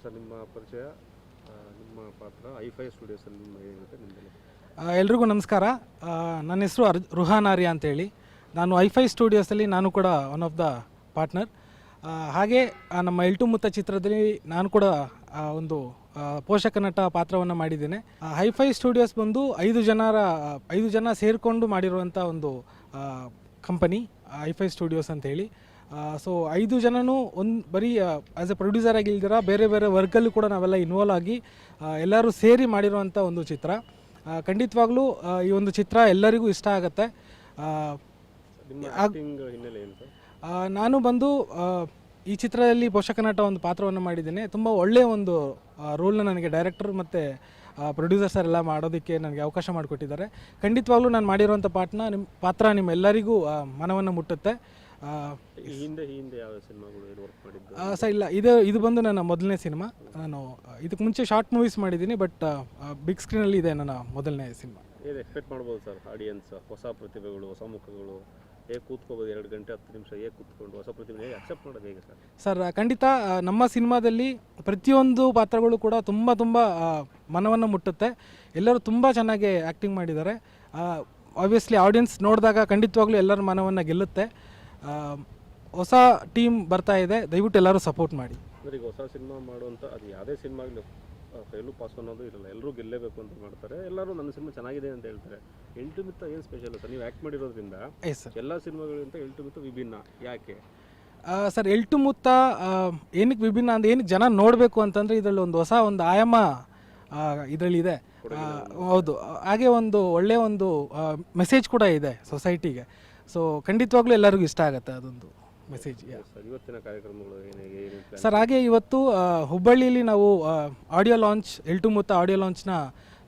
Sir, ನಿಮ್ಮ ಪರಿಚಯ ನಿಮ್ಮ ಪಾತ್ರ, ಐಫೈ ಸ್ಟುಡಿಯೋಸಲ್ಲಿ ನಿಮ್ಮ ಏನಿರುತ್ತೆ ಎಲ್ರಿಗೂ ನಮಸ್ಕಾರ. ನನ್ನ ಹೆಸರು ಅರ್ ಆರ್ಯ ಅಂತೇಳಿ. ನಾನು ಐಫೈ ಸ್ಟುಡಿಯೋಸಲ್ಲಿ ನಾನು ಕೂಡ ಒನ್ ಆಫ್ ದ ಪಾರ್ಟ್ನರ್ ಹಾಗೆ ನಮ್ಮ ಎಲ್ಟು ಮುತ್ತ ಚಿತ್ರದಲ್ಲಿ ನಾನು ಕೂಡ ಒಂದು ಪೋಷಕ ನಟ ಪಾತ್ರವನ್ನು ಮಾಡಿದ್ದೇನೆ. ಹೈಫೈ ಸ್ಟುಡಿಯೋಸ್ ಬಂದು ಐದು ಜನರ, ಐದು ಜನ ಸೇರಿಕೊಂಡು ಮಾಡಿರುವಂಥ ಒಂದು ಕಂಪನಿ ಐಫೈ ಸ್ಟುಡಿಯೋಸ್ ಅಂತೇಳಿ. ಸೊ ಐದು ಜನನೂ ಒಂದು ಬರೀ ಆ್ಯಸ್ ಎ ಪ್ರೊಡ್ಯೂಸರ್ ಆಗಿ ಇಲ್ದಿರ ಬೇರೆ ಬೇರೆ ವರ್ಕಲ್ಲೂ ಕೂಡ ನಾವೆಲ್ಲ ಇನ್ವಾಲ್ವ್ ಆಗಿ ಎಲ್ಲರೂ ಸೇರಿ ಮಾಡಿರುವಂಥ ಒಂದು ಚಿತ್ರ. ಖಂಡಿತವಾಗ್ಲೂ ಈ ಒಂದು ಚಿತ್ರ ಎಲ್ಲರಿಗೂ ಇಷ್ಟ ಆಗುತ್ತೆ. ನಾನು ಬಂದು ಈ ಚಿತ್ರದಲ್ಲಿ ಪೋಷಕ ನಟ ಒಂದು ಪಾತ್ರವನ್ನು ಮಾಡಿದ್ದೇನೆ. ತುಂಬ ಒಳ್ಳೆಯ ಒಂದು ರೋಲ್ನ ನನಗೆ ಡೈರೆಕ್ಟರ್ ಮತ್ತು ಪ್ರೊಡ್ಯೂಸರ್ ಸರ್ ಎಲ್ಲ ಮಾಡೋದಕ್ಕೆ ನನಗೆ ಅವಕಾಶ ಮಾಡಿಕೊಟ್ಟಿದ್ದಾರೆ. ಖಂಡಿತವಾಗ್ಲೂ ನಾನು ಮಾಡಿರುವಂಥ ಪಾಠನ ನಿಮ್ಮ ಪಾತ್ರ ನಿಮ್ಮೆಲ್ಲರಿಗೂ ಮನವನ್ನು ಮುಟ್ಟುತ್ತೆ. ಈ ಹಿಂದೆ ಈ ಹಿಂದೆ ಯಾವ ಸಿನಿಮಾಗಳು ಏನು ವರ್ಕ್ ಮಾಡಿದ್ದು? ಸರ್ ಇಲ್ಲ ಇದು ಇದು ಬಂದು ನನ್ನ ಮೊದಲನೇ ಸಿನಿಮಾ. ನಾನು ಇದಕ್ಕೆ ಮುಂಚೆ ಶಾರ್ಟ್ ಮೂವೀಸ್ ಮಾಡಿದ್ದೀನಿ ಬಟ್ ಬಿಗ್ ಸ್ಕ್ರೀನಲ್ಲಿ ಇದೆ ನನ್ನ ಮೊದಲನೇ ಸಿನಿಮಾ. ಏನು ಎಕ್ಸ್ಪೆಕ್ಟ್ ಮಾಡ್ಬೋದು ಸರ್ ಆಡಿಯನ್ಸ್ ಹೊಸ ಪ್ರತಿಭೆಗಳು ಹೊಸ ಮುಖಗಳು. ಹೇಗೆ ಕೂತ್ಕೋಬೋದು ಎರಡು ಗಂಟೆ ಹತ್ತು ನಿಮಿಷ ಹೇಗೆ ಕೂತ್ಕೊಂಡು ಹೊಸ ಪ್ರತಿಭೆ ಹೇಗೆ ಅಕ್ಸೆಪ್ಟ್ ಮಾಡೋದು ಹೇಗೆ ಸರ್ ಸರ್ ಖಂಡಿತ ನಮ್ಮ ಸಿನಿಮಾದಲ್ಲಿ ಪ್ರತಿಯೊಂದು ಪಾತ್ರಗಳು ಕೂಡ ತುಂಬ ತುಂಬ ಮನವನ್ನು ಮುಟ್ಟುತ್ತೆ. ಎಲ್ಲರೂ ತುಂಬ ಚೆನ್ನಾಗಿ ಆ್ಯಕ್ಟಿಂಗ್ ಮಾಡಿದ್ದಾರೆ. ಆಬ್ವಿಯಸ್ಲಿ ಆಡಿಯನ್ಸ್ ನೋಡಿದಾಗ ಖಂಡಿತವಾಗ್ಲೂ ಎಲ್ಲರ ಮನವನ್ನು ಗೆಲ್ಲುತ್ತೆ. ಹೊಸ ಟೀಮ್ ಬರ್ತಾ ಇದೆ. ದಯವಿಟ್ಟು ಎಲ್ಲರೂ ಸಪೋರ್ಟ್ ಮಾಡಿ. ಅಂದರೆ ಈಗ ಹೊಸ ಸಿನಿಮಾ ಮಾಡುವಂಥ ಅದು ಯಾವುದೇ ಸಿನಿಮಾ ಫೇಲು ಪಾಸ್ ಅನ್ನೋದು ಇರಲ್ಲ. ಎಲ್ಲರೂ ಗೆಲ್ಲೇಬೇಕು ಅಂತ ಮಾಡ್ತಾರೆ. ಎಲ್ಲರೂ ನನ್ನ ಸಿನಿಮಾ ಚೆನ್ನಾಗಿದೆ ಅಂತ ಹೇಳ್ತಾರೆ. ಎಂಟು ಮಿತ್ತ ಏನು ಸ್ಪೆಷಲ್ ಸರ್? ನೀವು ಆ್ಯಕ್ಟ್ ಮಾಡಿರೋದ್ರಿಂದ ಎಲ್ಲ ಸಿನಿಮಾಗಳಿಗಿಂತ ಎಂಟು ಮಿತ್ತ ವಿಭಿನ್ನ. ಯಾಕೆ? ಸರ್ ಎಲ್ಟು ಮುತ್ತ ಏನಕ್ಕೆ ವಿಭಿನ್ನ ಅಂದರೆ ಏನಕ್ಕೆ ಜನ ನೋಡಬೇಕು ಅಂತಂದರೆ ಇದರಲ್ಲಿ ಒಂದು ಹೊಸ ಒಂದು ಆಯಾಮ ಇದರಲ್ಲಿದೆ ಹೌದು. ಹಾಗೆ ಒಂದು ಒಳ್ಳೆಯ ಒಂದು ಮೆಸೇಜ್ ಕೂಡ ಇದೆ ಸೊಸೈಟಿಗೆ ಸೊ ಖಂಡಿತವಾಗ್ಲೂ ಎಲ್ಲರಿಗೂ ಇಷ್ಟ ಆಗುತ್ತೆ ಅದೊಂದು ಮೆಸೇಜ್ ಸರ್ ಇವತ್ತಿನ ಕಾರ್ಯಕ್ರಮಗಳು ಏನೇ ಸರ್ ಹಾಗೆ ಇವತ್ತು ಆ, ಹುಬ್ಬಳ್ಳಿಯಲ್ಲಿ ನಾವು ಆಡಿಯೋ ಲಾಂಚ್ ಎಲ್ಟು ಮುತ್ತ ಆಡಿಯೋ ಲಾಂಚ್ನ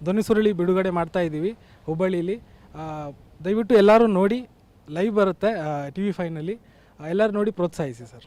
ಧ್ವನಿ ಸುರುಳಿ ಬಿಡುಗಡೆ ಮಾಡ್ತಾ ಇದ್ದೀವಿ ಹುಬ್ಬಳ್ಳಿಯಲ್ಲಿ ಆ, ದಯವಿಟ್ಟು ಎಲ್ಲರೂ ನೋಡಿ ಲೈವ್ ಬರುತ್ತೆ ಟಿ ವಿ ಫೈನಲ್ಲಿ ಎಲ್ಲರೂ ನೋಡಿ ಪ್ರೋತ್ಸಾಹಿಸಿ ಸರ್